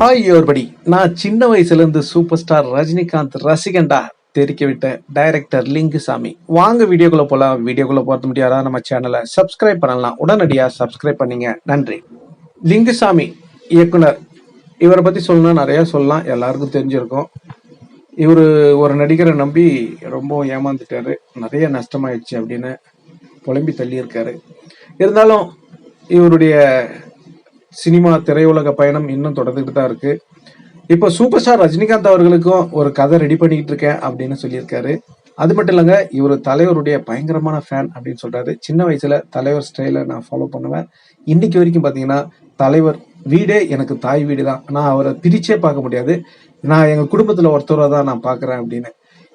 Hi யோர்படி நான் சின்ன வயசுலேருந்து சூப்பர் ஸ்டார் ரஜினிகாந்த் ரசிகண்டா தெரிக்க விட்ட டைரக்டர் லிங்குசாமி. வாங்க வீடியோக்குள்ள போகலாம் வீடியோக்குள்ள போகிறது முடியாதா? நம்ம சேனலை சப்ஸ்கிரைப் பண்ணலாம். உடனடியாக சப்ஸ்கிரைப் பண்ணிங்க. நன்றி. லிங்குசாமி இயக்குனர். இவரை பற்றி சொல்லணும்னா நிறைய சொல்லலாம். எல்லாருக்கும் தெரிஞ்சிருக்கும். இவர் ஒரு நடிகரை நம்பி ரொம்ப ஏமாந்துட்டாரு. நிறைய நஷ்டமாயிடுச்சு அப்படின்னு புலம்பி தள்ளியிருக்காரு. இருந்தாலும் இவருடைய சினிமா திரையுலக பயணம் இன்னும் தொடர்ந்துட்டு தான் இருக்கு. இப்போ சூப்பர் ஸ்டார் ரஜினிகாந்த் அவர்களுக்கும் ஒரு கதை ரெடி பண்ணிட்டு இருக்கேன் அப்படின்னு சொல்லியிருக்காரு. அது மட்டும் இல்லைங்க இவர் தலைவருடைய பயங்கரமான ஃபேன் அப்படின்னு சொல்றாரு. சின்ன வயசுல தலைவர் ஸ்டைல நான் ஃபாலோ பண்ணுவேன். இன்னைக்கு வரைக்கும் பார்த்தீங்கன்னா தலைவர் வீடே எனக்கு தாய் வீடு தான் நான் அவரை பிரிச்சே பார்க்க முடியாது. நான் எங்க குடும்பத்துல ஒருத்தரை தான் நான் பார்க்குறேன் அப்படின்னு.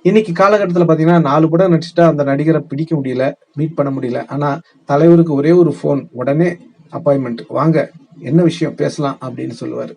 இன்னைக்கு காலகட்டத்தில் பார்த்தீங்கன்னா நாலு படம் நடிச்சுட்டா அந்த நடிகரை பிடிக்க முடியல மீட் பண்ண முடியல. ஆனால் தலைவருக்கு ஒரே ஒரு ஃபோன் உடனே அப்பாயின்மெண்ட் வாங்க என்ன விஷயம் பேசலாம் அப்படின்னு சொல்லுவார்.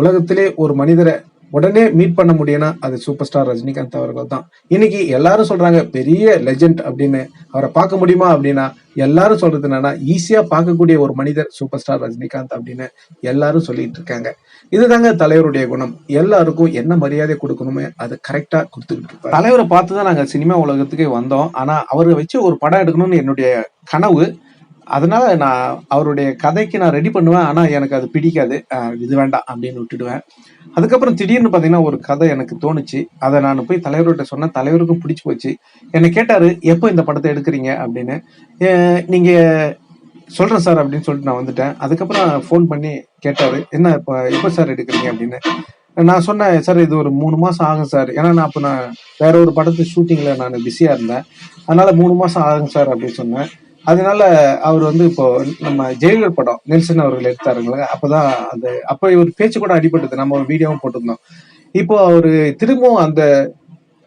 உலகத்திலே ஒரு மனிதரை உடனே மீட் பண்ண முடியும்னா அது சூப்பர் ஸ்டார் ரஜினிகாந்த் அவர்கள் தான். இன்னைக்கு எல்லாரும் சொல்றாங்க பெரிய லெஜெண்ட் அப்படின்னு. அவரை பார்க்க முடியுமா அப்படின்னா எல்லாரும் சொல்றது என்னன்னா ஈஸியா பார்க்கக்கூடிய ஒரு மனிதர் சூப்பர் ஸ்டார் ரஜினிகாந்த் அப்படின்னு எல்லாரும் சொல்லிட்டு இருக்காங்க. இதுதாங்க தலைவருடைய குணம். எல்லாருக்கும் என்ன மரியாதை கொடுக்கணுமே அது கரெக்டா கொடுத்துக்கிட்டு இருப்பாங்க தலைவரை பார்த்து தான் நாங்க சினிமா உலகத்துக்கு வந்தோம். ஆனா அவரை வச்சு ஒரு படம் எடுக்கணும்னு என்னுடைய கனவு அதனால நான் அவருடைய கதைக்கு நான் ரெடி பண்ணுவேன். ஆனால் எனக்கு அது பிடிக்காது. இது வேண்டாம் அப்படின்னு விட்டுடுவேன். அதுக்கப்புறம் திடீர்னு பார்த்தீங்கன்னா ஒரு கதை எனக்கு தோணுச்சு. அதை நான் போய் தலைவர்கிட்ட சொன்னேன். தலைவருக்கும் பிடிச்சி போச்சு. என்னை கேட்டார் எப்போ இந்த படத்தை எடுக்கிறீங்க? அப்படின்னு. நீங்கள் சொல்கிறேன் சார் அப்படின்னு சொல்லிட்டு நான் வந்துட்டேன். அதுக்கப்புறம் ஃபோன் பண்ணி கேட்டார் என்ன இப்போ எப்போ சார் எடுக்கிறீங்க? அப்படின்னு. நான் சொன்னேன் சார் இது ஒரு மூணு மாதம் ஆகும் சார். ஏன்னா நான் அப்போ நான் வேற ஒரு படத்து ஷூட்டிங்கில் நான் பிஸியாக இருந்தேன். அதனால் மூணு மாதம் ஆகும் சார் அப்படின்னு சொன்னேன். அதனால அவர் வந்து இப்போ நம்ம ஜெயிலர் படம் நெல்சன் அவர்கள் எடுத்தாருங்களே அப்பதான் அந்த அப்போ இவர் பேச்சு கூட அடிபட்டது. நம்ம ஒரு வீடியோவும் போட்டிருந்தோம். இப்போ அவரு திரும்பவும் அந்த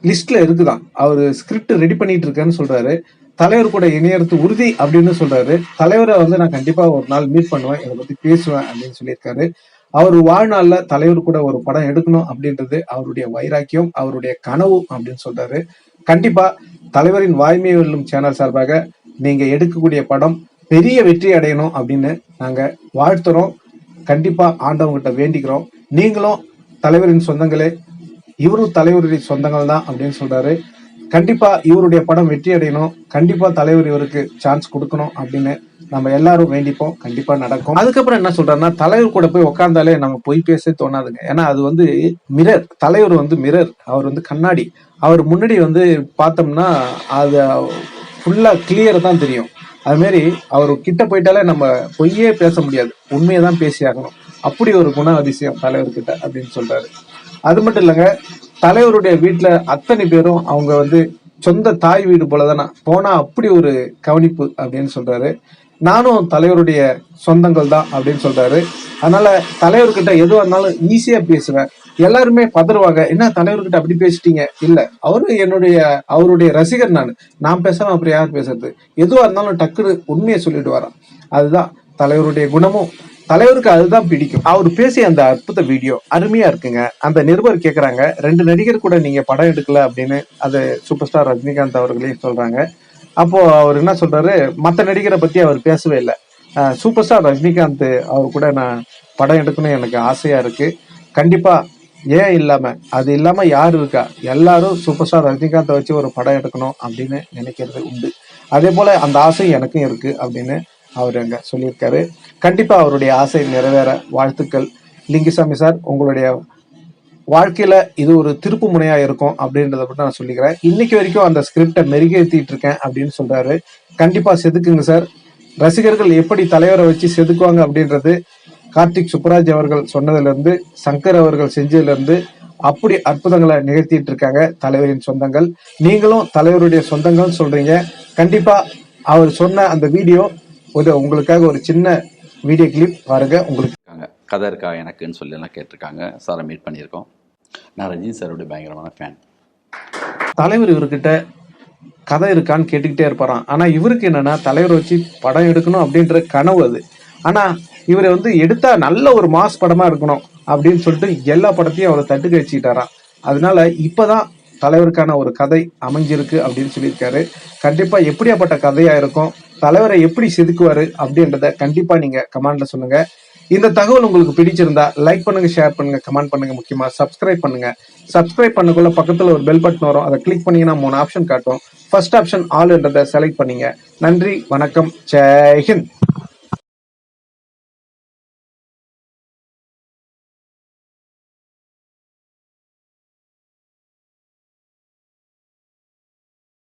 லிஸ்ட்ல இருக்குதான். அவரு ஸ்கிரிப்ட் ரெடி பண்ணிட்டு இருக்கேன்னு சொல்றாரு. தலைவர் கூட இணையறது உறுதி அப்படின்னு சொல்றாரு. தலைவரை வந்து நான் கண்டிப்பா ஒரு நாள் மீட் பண்ணுவேன் இதை பத்தி பேசுவேன் அப்படின்னு சொல்லியிருக்காரு. அவர் வாழ்நாள்ல தலைவர் கூட ஒரு படம் எடுக்கணும் அப்படின்றது அவருடைய வைராக்கியம் அவருடைய கனவு அப்படின்னு சொல்றாரு. கண்டிப்பா தலைவரின் வாய்மை வெல்லும் சேனல் சார்பாக நீங்க எடுக்கக்கூடிய படம் பெரிய வெற்றி அடையணும் அப்படின்னு நாங்க வாழ்த்துறோம். கண்டிப்பா ஆண்டவங்கிட்ட வேண்டிக்கிறோம். நீங்களும் தலைவரின் சொந்தங்களே இவரும் தலைவருடைய சொந்தங்கள் தான் அப்படின்னு சொல்றாரு. கண்டிப்பா இவருடைய படம் வெற்றி அடையணும். கண்டிப்பா தலைவர் இவருக்கு சான்ஸ் கொடுக்கணும் அப்படின்னு நம்ம எல்லாரும் வேண்டிப்போம். கண்டிப்பா நடக்கும். அதுக்கப்புறம் என்ன சொல்றாருன்னா தலைவர் கூட போய் உக்காந்தாலே நம்ம போய் பேச தோணாதுங்க. ஏன்னா அது வந்து மிரர் தலைவர் வந்து மிரர் அவர் வந்து கண்ணாடி. அவர் முன்னாடி வந்து பார்த்தோம்னா அது ஃபுல்லாக கிளியர் தான் தெரியும். அதுமாரி அவர் கிட்ட போயிட்டாலே நம்ம பொய்யே பேச முடியாது. உண்மையை தான் பேசி ஆகணும். அப்படி ஒரு குண அதிசயம் தலைவர்கிட்ட அப்படின்னு சொல்றாரு. அது மட்டும் இல்லைங்க தலைவருடைய வீட்டில் அத்தனை பேரும் அவங்க வந்து சொந்த தாய் வீடு போலதானா? போனா அப்படி ஒரு கவனிப்பு அப்படின்னு சொல்றாரு. நானும் தலைவருடைய சொந்தங்கள் தான் அப்படின்னு சொல்றாரு. அதனால தலைவர்கிட்ட எதுவாக இருந்தாலும் ஈஸியா பேசுவேன். எல்லாருமே பதறுவாங்க. என்ன தலைவர்கிட்ட அப்படி பேசிட்டீங்க? இல்ல. அவரு என்னுடைய அவருடைய ரசிகர் நான். நான் பேசாம அப்புறம் யார் பேசுறது? எதுவா இருந்தாலும் டக்குனு உண்மையை சொல்லிட்டு வரேன் அதுதான் தலைவருடைய குணமும். தலைவருக்கு அதுதான் பிடிக்கும். அவர் பேசிய அந்த அற்புத வீடியோ அருமையா இருக்குங்க. அந்த நிருபர் கேட்குறாங்க ரெண்டு நடிகர் கூட நீங்க படம் எடுக்கல அப்படின்னு அது சூப்பர் ஸ்டார் ரஜினிகாந்த் அவர்களே சொல்றாங்க. அப்போ அவர் என்ன சொல்றாரு? மற்ற நடிகரை பத்தி அவர் பேசவே இல்லை. சூப்பர் ஸ்டார் ரஜினிகாந்த் அவர் கூட நான் படம் எடுக்கணும் எனக்கு ஆசையா இருக்கு. கண்டிப்பா ஏன் இல்லாமல் அது இல்லாமல் யார் இருக்கா? எல்லாரும் சூப்பர் ஸ்டார் ரஜினிகாந்தை வச்சு ஒரு படம் எடுக்கணும் அப்படின்னு நினைக்கிறது உண்டு. அதே போல் அந்த ஆசை எனக்கும் இருக்குது அப்படின்னு அவர் அங்கே சொல்லியிருக்காரு. கண்டிப்பாக அவருடைய ஆசை நிறைவேற வாழ்த்துக்கள். லிங்குசாமி சார் உங்களுடைய வாழ்க்கையில் இது ஒரு திருப்பு முனையாக இருக்கும் அப்படின்றத மட்டும் நான் சொல்லிக்கிறேன். இன்னைக்கு வரைக்கும் அந்த ஸ்கிரிப்டை மெருகேற்றிட்டு இருக்கேன் அப்படின்னு சொல்கிறாரு கண்டிப்பாக செதுக்குங்க சார். ரசிகர்கள் எப்படி தலைவரை வச்சு செதுக்குவாங்க அப்படின்றது கார்த்திக் சுப்பராஜ் அவர்கள் சொன்னதுல இருந்து சங்கர் அவர்கள் செஞ்சதுல இருந்து அப்படி அற்புதங்களை நிகழ்த்திட்டு இருக்காங்க தலைவரின் சொந்தங்கள். நீங்களும் தலைவருடைய சொந்தங்கள் சொல்றீங்க. கண்டிப்பா அவர் சொன்ன அந்த வீடியோ ஒரு உங்களுக்காக ஒரு சின்ன வீடியோ கிளிப் பாருங்க உங்களுக்கு இருக்காங்க. கதை இருக்கா எனக்குன்னு சொல்லி எல்லாம் கேட்டிருக்காங்க. சாரை மீட் பண்ணியிருக்கோம். நான் ரஜினி சாருடைய பயங்கரமான ஃபேன் தலைவர் இவர்கிட்ட கதை இருக்கான்னு கேட்டுக்கிட்டே இருப்பாராம். ஆனா இவருக்கு என்னன்னா தலைவர் வச்சு படம் எடுக்கணும் அப்படின்ற கனவு அது. ஆனா இவரை வந்து எடுத்தா நல்ல ஒரு மாஸ் படமா இருக்கணும் அப்படின்னு சொல்லிட்டு எல்லா படத்தையும் அவரை தட்டுக்க வச்சுக்கிட்டாராம் அதனால இப்பதான் தலைவருக்கான ஒரு கதை அமைஞ்சிருக்கு அப்படின்னு சொல்லியிருக்காரு. கண்டிப்பா எப்படியாப்பட்ட கதையா இருக்கும் தலைவரை எப்படி செதுக்குவாரு அப்படின்றத கண்டிப்பா நீங்க கமெண்ட்ல சொல்லுங்க. இந்த தகவல் உங்களுக்கு பிடிச்சிருந்தா லைக் பண்ணுங்க ஷேர் பண்ணுங்க கமெண்ட் பண்ணுங்க முக்கியமா சப்ஸ்கிரைப் பண்ணுங்க. சப்ஸ்கிரைப் பண்ணக்குள்ள பக்கத்துல ஒரு பெல் பட்டன் வரும். அதை கிளிக் பண்ணீங்கன்னா மூணு ஆப்ஷன் காட்டும். ஃபர்ஸ்ட் ஆப்ஷன் ஆல் என்றதை செலக்ட் பண்ணீங்க. நன்றி வணக்கம் ஜெய்ஹிந்த்